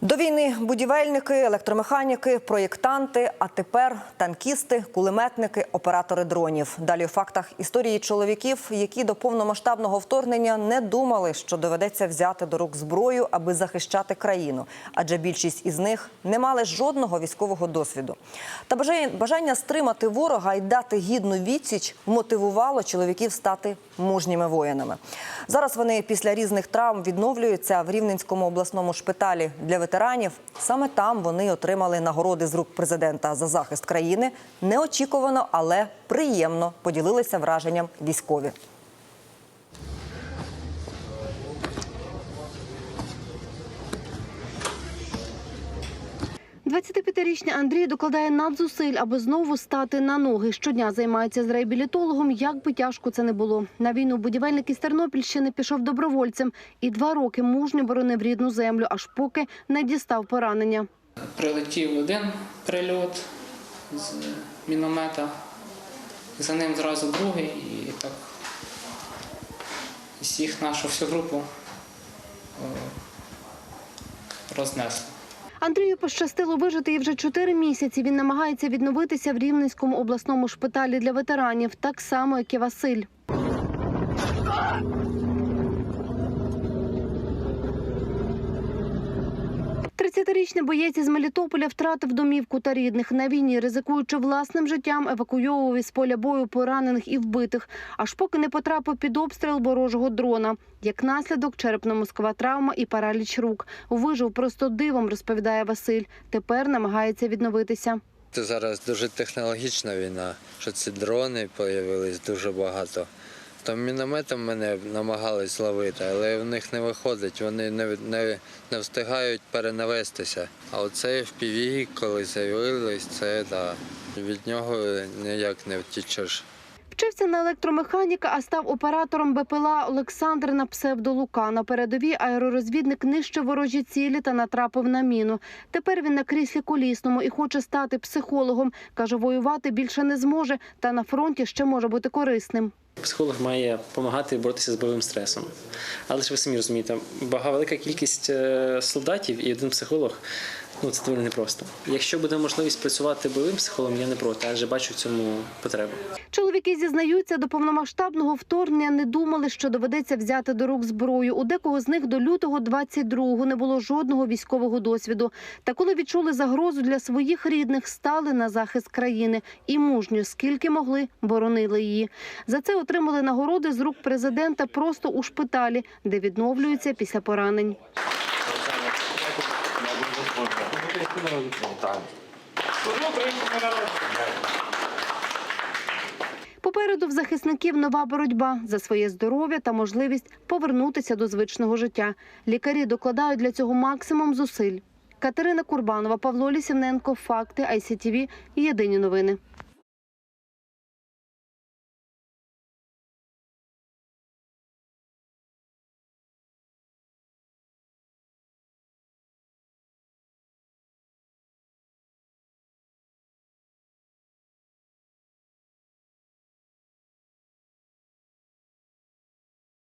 До війни будівельники, електромеханіки, проєктанти, а тепер танкісти, кулеметники, оператори дронів. Далі у фактах історії чоловіків, які до повномасштабного вторгнення не думали, що доведеться взяти до рук зброю, аби захищати країну. Адже більшість із них не мали жодного військового досвіду. Та бажання- стримати ворога і дати гідну відсіч мотивувало чоловіків стати мужніми воїнами. Зараз вони після різних травм відновлюються в Рівненському обласному шпиталі для ветеранів. Саме там вони отримали нагороди з рук президента за захист країни. Неочікувано, але приємно поділилися враженням військові. 25-річний Андрій докладає надзусиль, аби знову стати на ноги. Щодня займається з реабілітологом, як би тяжко це не було. На війну будівельник із Тернопільщини пішов добровольцем і два роки мужньо боронив рідну землю, аж поки не дістав поранення. Прилетів один прильот з міномета, за ним зразу другий і так всіх нашу всю групу о, рознесло. Андрію пощастило вижити і вже чотири місяці. Він намагається відновитися в Рівненському обласному шпиталі для ветеранів, так само, як і Василь. Тридцятирічний боєць із Мелітополя втратив домівку та рідних. На війні, ризикуючи власним життям, евакуйовував із поля бою поранених і вбитих, аж поки не потрапив під обстріл ворожого дрона. Як наслідок, черепно-мозкова травма і параліч рук. Вижив просто дивом, розповідає Василь. Тепер намагається відновитися. Це зараз дуже технологічна війна, що ці дрони з'явились дуже багато. Там мінометом мене намагались ловити, але в них не виходить, вони не, не, не встигають перенавестися. А оцей піві, коли з'явились, це да, від нього ніяк не втічеш. Вчився на електромеханіка, а став оператором БПЛА Олександр на псевдо Лука. На передовій аеророзвідник нищив ворожі цілі та натрапив на міну. Тепер він на кріслі колісному і хоче стати психологом. Каже, воювати більше не зможе, та на фронті ще може бути корисним. Психолог має допомагати боротися з бойовим стресом. Але ж ви самі розумієте, велика кількість е, солдатів і один психолог. Ну це доволі непросто. Якщо буде можливість працювати бойовим психологом, я не проти, адже бачу в цьому потребу. Чоловіки зізнаються, до повномасштабного вторгнення не думали, що доведеться взяти до рук зброю. У декого з них до лютого 22-го не було жодного військового досвіду. Та коли відчули загрозу для своїх рідних, стали на захист країни і мужньо, скільки могли, боронили її. За це отримали нагороди з рук президента просто у шпиталі, де відновлюються після поранень. Попереду в захисників нова боротьба за своє здоров'я та можливість повернутися до звичного життя. Лікарі докладають для цього максимум зусиль. Катерина Курбанова, Павло Лісівненко, Факти, ICTV, Єдині новини.